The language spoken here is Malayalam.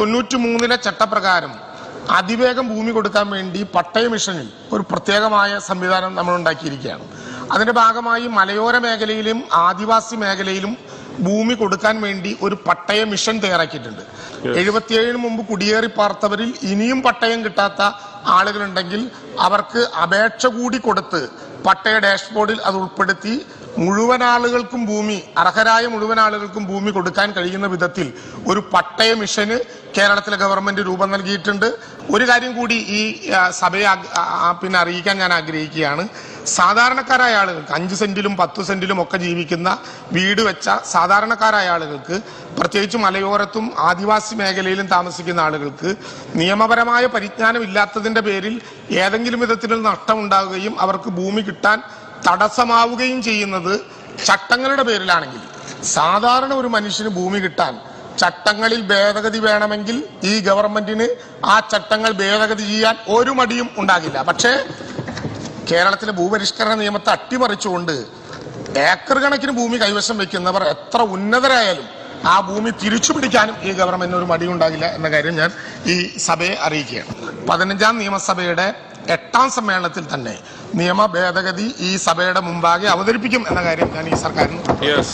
തൊണ്ണൂറ്റി മൂന്നിലെ ചട്ടപ്രകാരം അതിവേഗം ഭൂമി കൊടുക്കാൻ വേണ്ടി പട്ടയ മിഷനിൽ ഒരു പ്രത്യേകമായ സംവിധാനം നമ്മൾ ഉണ്ടാക്കിയിരിക്കുകയാണ്. അതിന്റെ ഭാഗമായി മലയോര മേഖലയിലും ആദിവാസി മേഖലയിലും ഭൂമി കൊടുക്കാൻ വേണ്ടി ഒരു പട്ടയ മിഷൻ തയ്യാറാക്കിയിട്ടുണ്ട്. എഴുപത്തിയേഴിന് മുമ്പ് കുടിയേറി പാർത്തവരിൽ ഇനിയും പട്ടയം കിട്ടാത്ത ആളുകളുണ്ടെങ്കിൽ അവർക്ക് അപേക്ഷ കൂടി കൊടുത്ത് പട്ടയ ഡാഷ്ബോർഡിൽ അത് ഉൾപ്പെടുത്തി മുഴുവൻ ആളുകൾക്കും ഭൂമി അർഹരായ മുഴുവൻ ആളുകൾക്കും ഭൂമി കൊടുക്കാൻ കഴിയുന്ന വിധത്തിൽ ഒരു പട്ടയ മിഷന് കേരളത്തിലെ ഗവൺമെന്റ് രൂപം നൽകിയിട്ടുണ്ട്. ഒരു കാര്യം കൂടി ഈ സഭയെ പിന്നെ അറിയിക്കാൻ ഞാൻ ആഗ്രഹിക്കുകയാണ്. സാധാരണക്കാരായ ആളുകൾക്ക് അഞ്ച് സെന്റിലും പത്ത് സെന്റിലും ഒക്കെ ജീവിക്കുന്ന വീട് വെച്ച സാധാരണക്കാരായ ആളുകൾക്ക് പ്രത്യേകിച്ച് മലയോരത്തും ആദിവാസി മേഖലയിലും താമസിക്കുന്ന ആളുകൾക്ക് നിയമപരമായ പരിജ്ഞാനം ഇല്ലാത്തതിന്റെ പേരിൽ ഏതെങ്കിലും വിധത്തിലുള്ള നഷ്ടം ഉണ്ടാവുകയും അവർക്ക് ഭൂമി കിട്ടാൻ തടസ്സമാവുകയും ചെയ്യുന്നത് ചട്ടങ്ങളുടെ പേരിലാണെങ്കിൽ. സാധാരണ ഒരു മനുഷ്യന് ഭൂമി കിട്ടാൻ ചട്ടങ്ങളിൽ ഭേദഗതി വേണമെങ്കിൽ ഈ ഗവൺമെന്റിന് ആ ചട്ടങ്ങൾ ഭേദഗതി ചെയ്യാൻ ഒരു മടിയും ഉണ്ടാകില്ല. പക്ഷേ കേരളത്തിലെ ഭൂപരിഷ്കരണ നിയമത്തെ അട്ടിമറിച്ചുകൊണ്ട് ഏക്കർ കണക്കിന് ഭൂമി കൈവശം വെക്കുന്നവർ എത്ര ഉന്നതരായാലും ആ ഭൂമി തിരിച്ചു പിടിക്കാനും ഈ ഗവൺമെന്റിന് ഒരു മടിയുണ്ടാകില്ല എന്ന കാര്യം ഞാൻ ഈ സഭയെ അറിയിക്കുകയാണ് പതിനഞ്ചാം നിയമസഭയുടെ എട്ടാം സമ്മേളനത്തിൽ തന്നെ നിയമ ഭേദഗതി ഈ സഭയുടെ മുമ്പാകെ അവതരിപ്പിക്കും എന്ന കാര്യം ഞാൻ ഈ സർക്കാരിന്.